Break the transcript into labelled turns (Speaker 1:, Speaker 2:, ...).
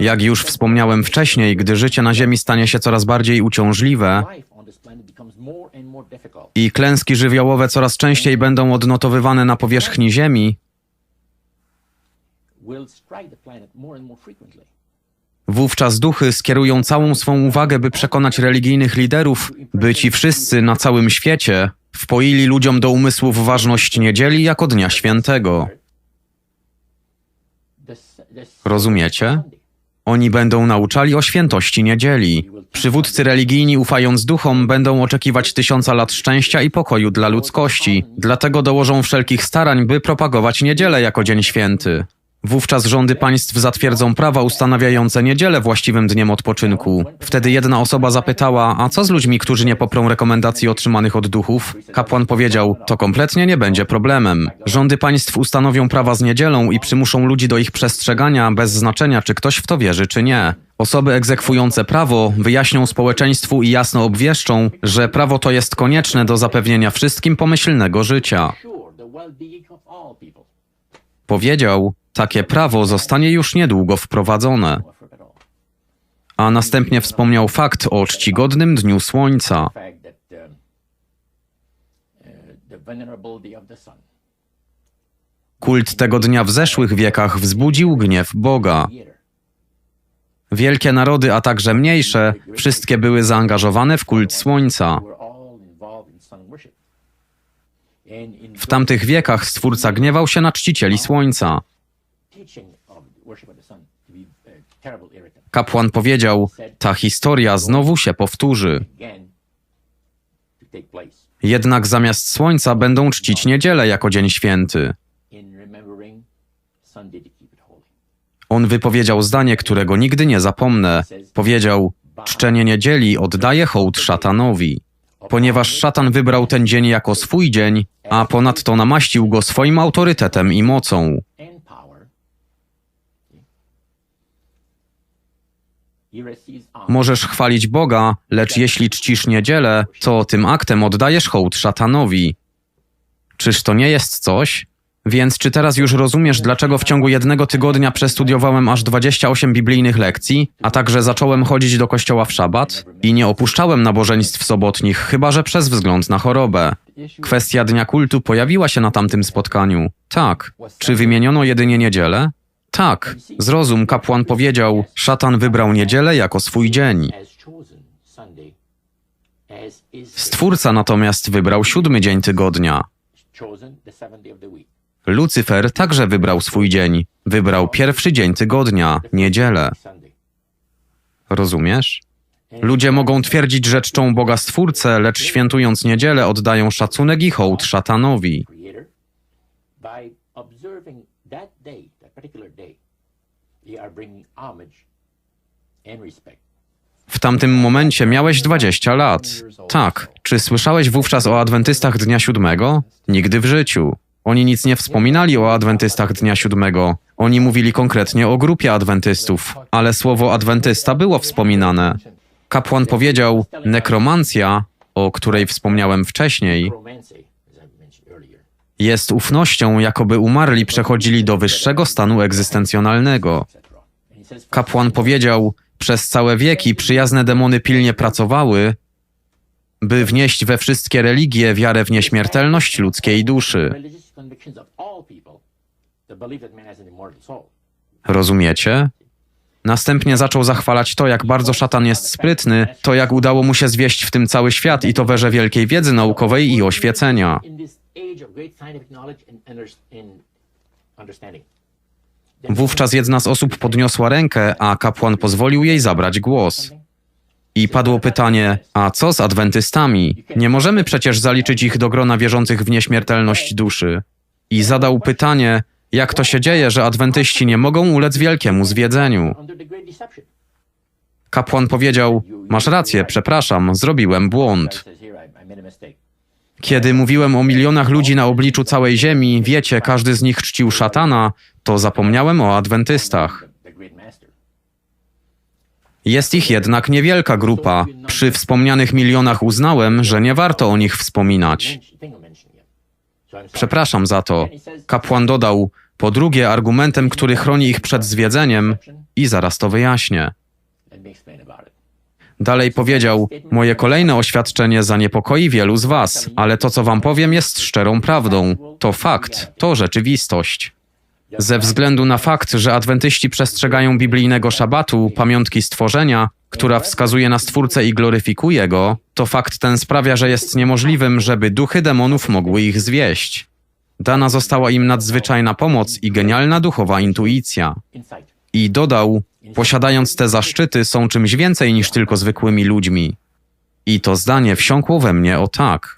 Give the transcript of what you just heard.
Speaker 1: Jak już wspomniałem wcześniej, gdy życie na Ziemi stanie się coraz bardziej uciążliwe i klęski żywiołowe coraz częściej będą odnotowywane na powierzchni Ziemi, wówczas duchy skierują całą swą uwagę, by przekonać religijnych liderów, by ci wszyscy na całym świecie wpoili ludziom do umysłów ważność niedzieli jako dnia świętego. Rozumiecie? Oni będą nauczali o świętości niedzieli. Przywódcy religijni, ufając duchom, będą oczekiwać tysiąca lat szczęścia i pokoju dla ludzkości. Dlatego dołożą wszelkich starań, by propagować niedzielę jako dzień święty. Wówczas rządy państw zatwierdzą prawa ustanawiające niedzielę właściwym dniem odpoczynku. Wtedy jedna osoba zapytała, a co z ludźmi, którzy nie poprą rekomendacji otrzymanych od duchów? Kapłan powiedział, to kompletnie nie będzie problemem. Rządy państw ustanowią prawa z niedzielą i przymuszą ludzi do ich przestrzegania bez znaczenia, czy ktoś w to wierzy, czy nie. Osoby egzekwujące prawo wyjaśnią społeczeństwu i jasno obwieszczą, że prawo to jest konieczne do zapewnienia wszystkim pomyślnego życia. Powiedział, takie prawo zostanie już niedługo wprowadzone. A następnie wspomniał fakt o czcigodnym Dniu Słońca. Kult tego dnia w zeszłych wiekach wzbudził gniew Boga. Wielkie narody, a także mniejsze, wszystkie były zaangażowane w kult Słońca. W tamtych wiekach Stwórca gniewał się na czcicieli Słońca. Kapłan powiedział: Ta historia znowu się powtórzy. Jednak zamiast słońca będą czcić niedzielę jako dzień święty. On wypowiedział zdanie, którego nigdy nie zapomnę. Powiedział: Czczenie niedzieli oddaje hołd szatanowi. Ponieważ szatan wybrał ten dzień jako swój dzień, a ponadto namaścił go swoim autorytetem i mocą. Możesz chwalić Boga, lecz jeśli czcisz niedzielę, to tym aktem oddajesz hołd szatanowi. Czyż to nie jest coś? Więc czy teraz już rozumiesz, dlaczego w ciągu jednego tygodnia przestudiowałem aż 28 biblijnych lekcji, a także zacząłem chodzić do kościoła w szabat i nie opuszczałem nabożeństw sobotnich, chyba że przez wzgląd na chorobę? Kwestia dnia kultu pojawiła się na tamtym spotkaniu. Tak. Czy wymieniono jedynie niedzielę? Tak, zrozum, kapłan powiedział, szatan wybrał niedzielę jako swój dzień. Stwórca natomiast wybrał siódmy dzień tygodnia. Lucyfer także wybrał swój dzień. Wybrał pierwszy dzień tygodnia, niedzielę. Rozumiesz? Ludzie mogą twierdzić, że czczą Boga Stwórcę, lecz świętując niedzielę oddają szacunek i hołd szatanowi.
Speaker 2: By observing that day, that particular day, are bringing homage and respect.
Speaker 1: W tamtym momencie miałeś 20 lat. Tak. Czy słyszałeś wówczas o adwentystach dnia siódmego? Nigdy w życiu. Oni nic nie wspominali o adwentystach dnia siódmego. Oni mówili konkretnie o grupie adwentystów, ale słowo adwentysta było wspominane. Kapłan powiedział, nekromancja, o której wspomniałem wcześniej, jest ufnością, jakoby umarli przechodzili do wyższego stanu egzystencjonalnego. Kapłan powiedział, przez całe wieki przyjazne demony pilnie pracowały, by wnieść we wszystkie religie wiarę w nieśmiertelność ludzkiej duszy. Rozumiecie? Następnie zaczął zachwalać to, jak bardzo szatan jest sprytny, to jak udało mu się zwieść w tym cały świat i to w erze wielkiej wiedzy naukowej i oświecenia. Wówczas jedna z osób podniosła rękę, a kapłan pozwolił jej zabrać głos. I padło pytanie, a co z adwentystami? Nie możemy przecież zaliczyć ich do grona wierzących w nieśmiertelność duszy. I zadał pytanie, jak to się dzieje, że adwentyści nie mogą ulec wielkiemu zwiedzeniu. Kapłan powiedział, masz rację, przepraszam, zrobiłem błąd. Kiedy mówiłem o milionach ludzi na obliczu całej ziemi, wiecie, każdy z nich czcił szatana, to zapomniałem o adwentystach. Jest ich jednak niewielka grupa. Przy wspomnianych milionach uznałem, że nie warto o nich wspominać. Przepraszam za to. Kapłan dodał, po drugie, argumentem, który chroni ich przed zwiedzeniem, I zaraz to wyjaśnię. Dalej powiedział: Moje kolejne oświadczenie zaniepokoi wielu z Was, ale to, co Wam powiem, jest szczerą prawdą. To fakt, to rzeczywistość. Ze względu na fakt, że adwentyści przestrzegają biblijnego szabatu, pamiątki stworzenia, która wskazuje na Stwórcę i gloryfikuje go, to fakt ten sprawia, że jest niemożliwym, żeby duchy demonów mogły ich zwieść. Dana została im nadzwyczajna pomoc i genialna duchowa intuicja. I dodał, posiadając te zaszczyty, są czymś więcej niż tylko zwykłymi ludźmi. I to zdanie wsiąkło we mnie o tak.